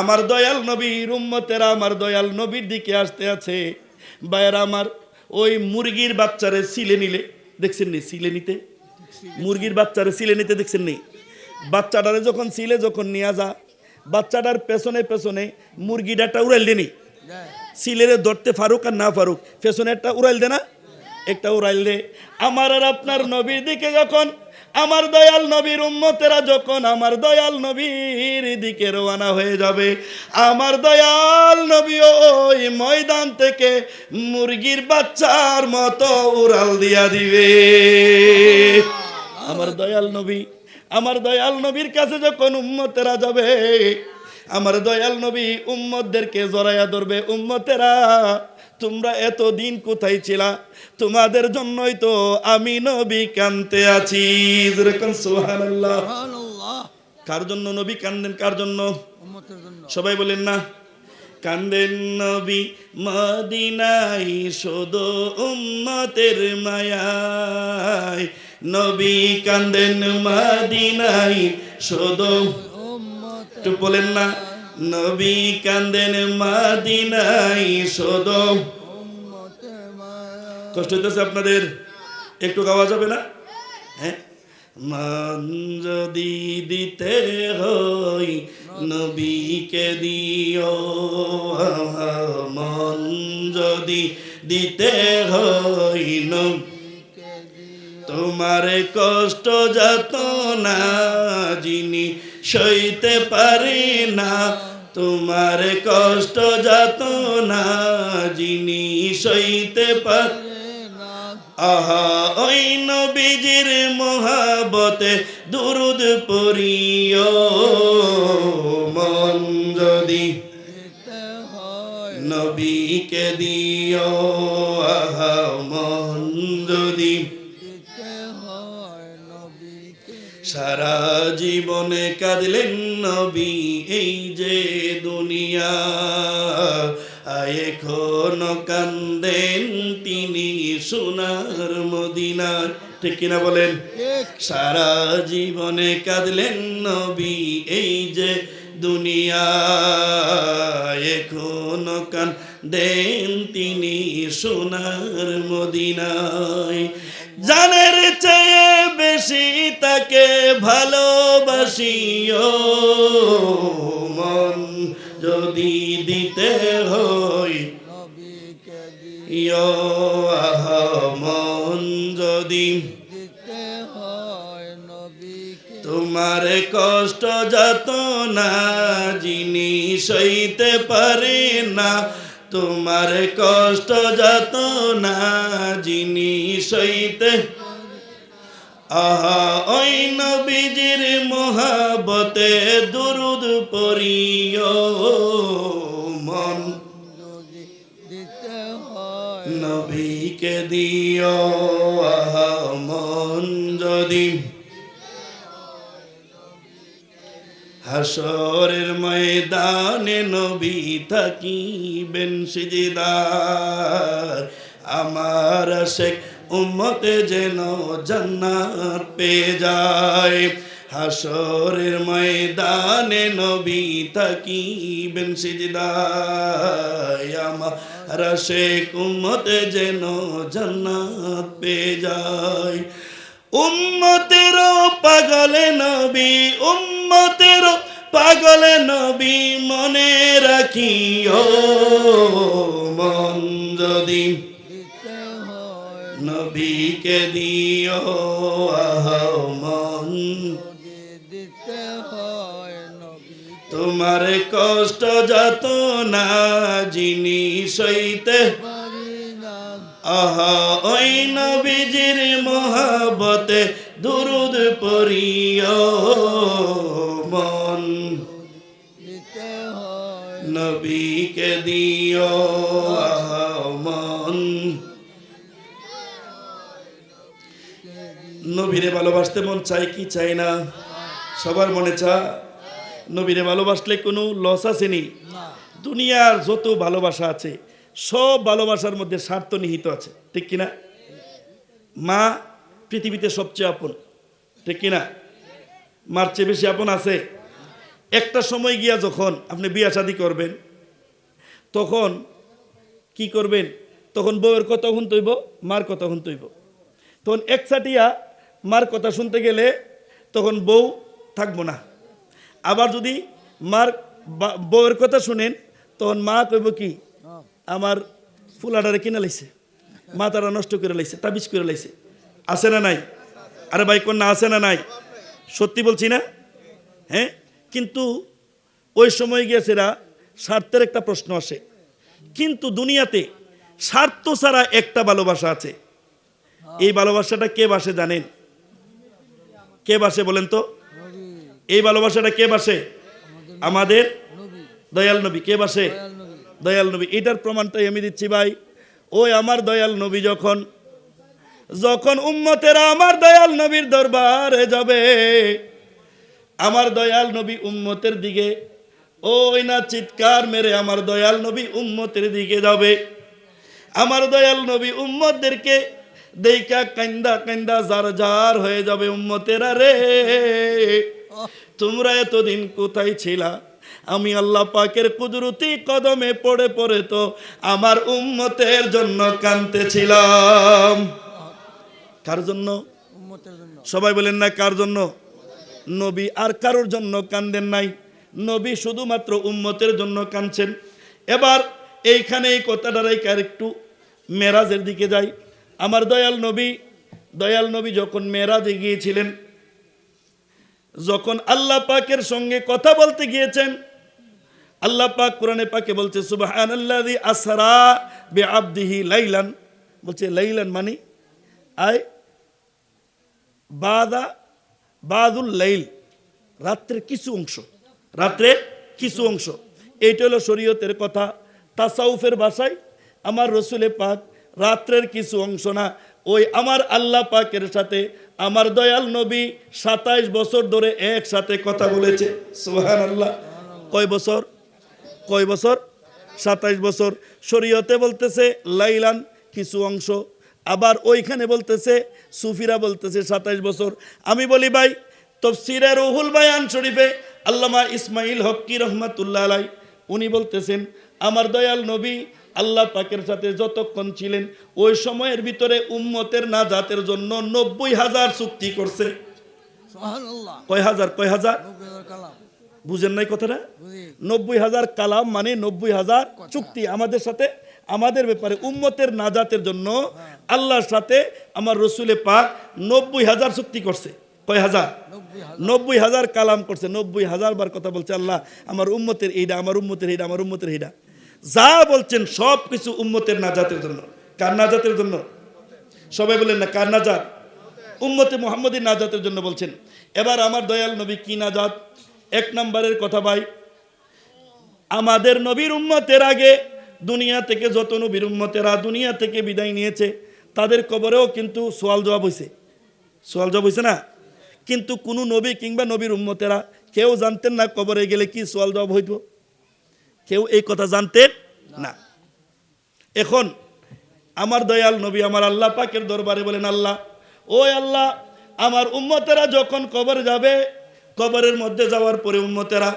আমার দয়াল নবীর উম্মতেরা আমার দয়াল নবীর দিকে আসতে আছে। বায়েরা আমার ওই মুরগির বাচ্চারে সিলে নিলে, দেখছেন নি সিলে নিতে? মুরগির বাচ্চারে সিলে নিতে দেখছেন নি? বাচ্চাটারে যখন সিলে যখন নিয়ে যা, বাচ্চাটার পেছনে পেছনে মুরগিটাটা উড়াইল দেনি সিলেরে ধরতে ফারুক আর না ফারুক, পেছনে একটা উড়াইল দে না? একটা উড়াইল দে। আমার আর আপনার নবীর দিকে যখন আমার দয়াল নবীর উম্মতেরা যখন আমার দয়াল নবীর দিকে রওনা হয়ে যাবে, আমার দয়াল নবী ওই ময়দান থেকে মুরগির বাচ্চার মতো উড়াল দিয়া দিবে। আমার দয়াল নবী, আমার দয়াল নবীর কাছে যখন উম্মতেরা যাবে, আমার দয়াল নবী উম্মতদেরকে জড়াইয়া ধরবে, উম্মতেরা তোমরা এত দিন কোথায় ছিলা? তোমাদের জন্যই তো আমি নবী কানতে আছি। কার জন্য নবী কান্দেন কার জন্য? সবাই বলেন না। কান্দেন নবী মদিনাই শুধু উম্মতের মায়ায়। নবী কান্দেন মদিনাই শুধু উম্মত একটু বলেন না। নবী কান্দেন মদিনাই মায়া কষ্ট হইতেছে আপনাদের? একটু গাওয়া যাবে না? হ্যাঁ? মান যদি দিতে হই নবীকে দিও। মন যদি দিতে হই তোমার কষ্ট যত না, যিনি সইতে পারে না। তোমার কষ্ট যত না যিনি সইতে পারে আহা, ওই নবীজির মহাবতে দুরুদ পড়িও। মন যদি নবীকে দিও। আহা, মন যদি সারা জীবনে কাঁদলেন নবী এই যে দুনিয়া। এখন কান্দেন তিনি সোনার মদিনার। ঠিক কিনা বলেন? সারা জীবনে কাঁদলেন নবী এই যে দুনিয়া। এখন কান দেন তিনি সোনার মদিনায়। জানের চেয়ে বেশি তাকে ভালোবাসিও। মন যদি দিতে হয় ইয় আহা মন যদি দিতে তোমার কষ্ট যত না যিনি সইতে পারে না তোমার কষ্ট যত না যিনি সইতে। আহা, ওই নবীজির মহাবতে দুরুদ পড়িও মন। নবীকে দিও, আহা, মন যদি হাসরের ময়দানে নবী থাকিবেন সিজিদার। আমার শেখ উম্মতে যেন জান্নাত পেয়ে যায়। হাসরের ময়দানে নবী থাকিবেন সিজদায় আমার শেখ উম্মতে যেন জান্নাত পেয়ে যায়। উম্মতের পাগলে নবী উম্মতের পাগলে নবী মনে রাখিও। মন যদি নবীকে দিও, আহা, মন তোমার কষ্ট যত না যিনি সইতে আহা, ওই নবীজির মহাবতে দুরুদ পড়িও। মন নবীরে ভালোবাসতে মন চাই কি চাই না? সবার মনে চা নবীরে ভালোবাসলে কোনো লস আসেনি। দুনিয়ার যত ভালোবাসা আছে, সব ভালোবাসার মধ্যে স্বার্থ নিহিত আছে। ঠিক কিনা মা পৃথিবীতে সবচেয়ে আপন। ঠিক কিনা মার চেয়ে বেশি আপন আছে। একটা সময় গিয়া যখন আপনি বিয়া শাদি করবেন তখন কি করবেন? তখন বউয়ের কথা শুনতইব মার কথা শুনতইব তখন একসাটিয়া মার কথা শুনতে গেলে তখন বউ থাকব না। আবার যদি মার বউয়ের কথা শুনেন, তখন মা কইব কি, আমার ফুলাডারে কিনে লাইছে, মাথাটা নষ্ট করে লাইছে, তাবিজ করে লাইছে। আছে না নাই? আরে ভাই কন্যা, আছে না নাই? সত্যি বলছি না? হ্যাঁ? কিন্তু ওই সময় গিয়েছেরা স্বার্থের একটা প্রশ্ন আসে। কিন্তু দুনিয়াতে স্বার্থ ছাড়া একটা ভালোবাসা আছে। এই ভালোবাসাটা কে বাসে জানেন? কে বাসে বলেন তো? এই ভালোবাসাটা কে বাসে? আমাদের দয়াল নবী। কে বাসে? দয়াল নবী। এটার প্রমাণটাই আমি দিচ্ছি ভাই। ওই আমার দয়াল নবী যখন যখন উম্মতেরা আমার দয়াল নবীর দরবারে যাবে, আমার দয়াল নবী উম্মতের দিকে ওই না চিৎকার মেরে আমার দয়াল নবী উম্মতের দিকে যাবে। আমার দয়াল নবী উম্মতদেরকে দেখা কান্দা কান্দা জার জার হয়ে যাবে উম্মতেরা রে। তোমরা এতদিন কোথায় ছিলা? আমি আল্লাহ পাকের কুদরতি কদমে পড়ে পড়ে তো আমার উম্মতের জন্য কানতেছিলাম কার জন্য? উম্মতের জন্য। সবাই বলেন না কার জন্য? নবী আর কারোর জন্য কান্দেন নাই। নবী শুধুমাত্র উম্মতের জন্য কাঁদছেন। এবার এইখানে এই কথাটা রেখে একটু মেরাজের দিকে যাই। আমার দয়াল নবী দয়াল নবী যখন মেরাজে গিয়েছিলেন, যখন আল্লাহ পাকের সঙ্গে কথা বলতে গিয়েছেন, আল্লাহ পাক কোরআনে পাকে বলছে, সুবহানাল্লাযী আসরা বিআবদিহি লাইলান। বলছে, লাইলান মানে আয়, বাদা, বাদুল লাইল, রাত্রের কিছু অংশ। রাত্রে কিছু অংশ। এইটা হলো শরীয়তের কথা। তাসাউফের ভাষায় আমার রসুলে পাক রাত্রের কিছু অংশ না। ওই আমার আল্লাহ পাকের সাথে আমার দয়াল নবী সাতাইশ বছর ধরে একসাথে কথা বলেছে। সুহান আল্লাহ কয় বছর? কয় বছর? সাতাইশ বছর। শরীয়তে বলতেছে লাইলান কিছু অংশ। আবার ওইখানে বলতেছে সুফিরা বলতেছে সাতাইশ বছর। আমি বলি, ভাই, তফসিরে রুহুল বায়ান শরীফে আল্লামা ইসমাইল হক্কি রহমাতুল্লাহ আলাই উনি বলতেছেন আমার দয়াল নবী আল্লাহ পাকের সাথে যতক্ষণ ছিলেন ওই সময়ের ভিতরে উম্মতের নাজাতের জন্য নব্বই হাজার চুক্তি করছে। কয় হাজার কয় হাজার? বুঝেন নাই কথাটা? নব্বই হাজার কালাম মানে নব্বই হাজার চুক্তি। আমাদের সাথে আমাদের ব্যাপারে উম্মতের নাজাতের জন্য আল্লাহর সাথে আমার রসুলে পাক নব্বই হাজার চুক্তি করছে। কয় হাজার? নব্বই হাজার কালাম করছে, নব্বই হাজার বার কথা বলছে, আল্লাহ, আমার উম্মতের এইটা আমার উম্মতের এইটা আমার উম্মতের এইটা যা বলছেন সব কিছু উম্মতের নাজাতের জন্য। কার নাজাতের জন্য? সবাই বলেন না, কার নাজাত? উম্মতে মোহাম্মদী নাজাতের জন্য বলছেন। এবার আমার দয়াল নবী কি নাজাত? এক নম্বরের কথা ভাই, আমাদের নবীর উম্মতের আগে দুনিয়া থেকে যত নবীর উম্মতেরা দুনিয়া থেকে বিদায় নিয়েছে, তাদের কবরেও কিন্তু সোয়াল জবাব হয়েছে সোয়াল জবাব হয়েছে না? কিন্তু কোনো নবী কিংবা নবীর উম্মতেরা কেউ জানতেন না কবরে গেলে কি সোয়াল জবাব হইত কেউ এই কথা জানতেন না। এখন আমার দয়াল নবী, আমার আল্লাহ পাকের দরবারে বলেন, আল্লাহ ওই আল্লাহ, আমার উম্মতেরা যখন কবর যাবে, কবরের মধ্যে যাওয়ার পরে উম্মতেরা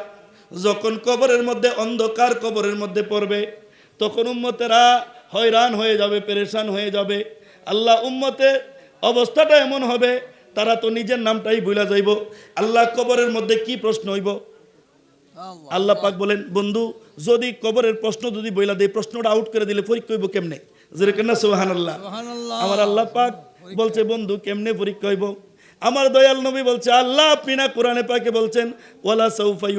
যখন কবরের মধ্যে অন্ধকার কবরের মধ্যে পড়বে, তখন উম্মতেরা হয়রান হয়ে যাবে, পেরেশান হয়ে যাবে। আল্লাহ, উম্মতের অবস্থাটা এমন হবে তারা তো নিজের নামটাই ভুলা যাইব। আল্লাহ কবরের মধ্যে কি প্রশ্ন হইব? আল্লাহ। পাক বলেন বন্ধু যদি কবরের প্রশ্ন যদি বইলা দেয় প্রশ্নটা আউট করে দিলে পরীক্ষা হইব কেমনে? যেরকম না সোহান আল্লাহ আমার আল্লাহ পাক বলছে বন্ধু কেমনে পরীক্ষা হইব? আমার দয়াল নবী বলছে আল্লাহ পিনা না কোরআনে পাকে বলছেন ওয়ালা সৌফা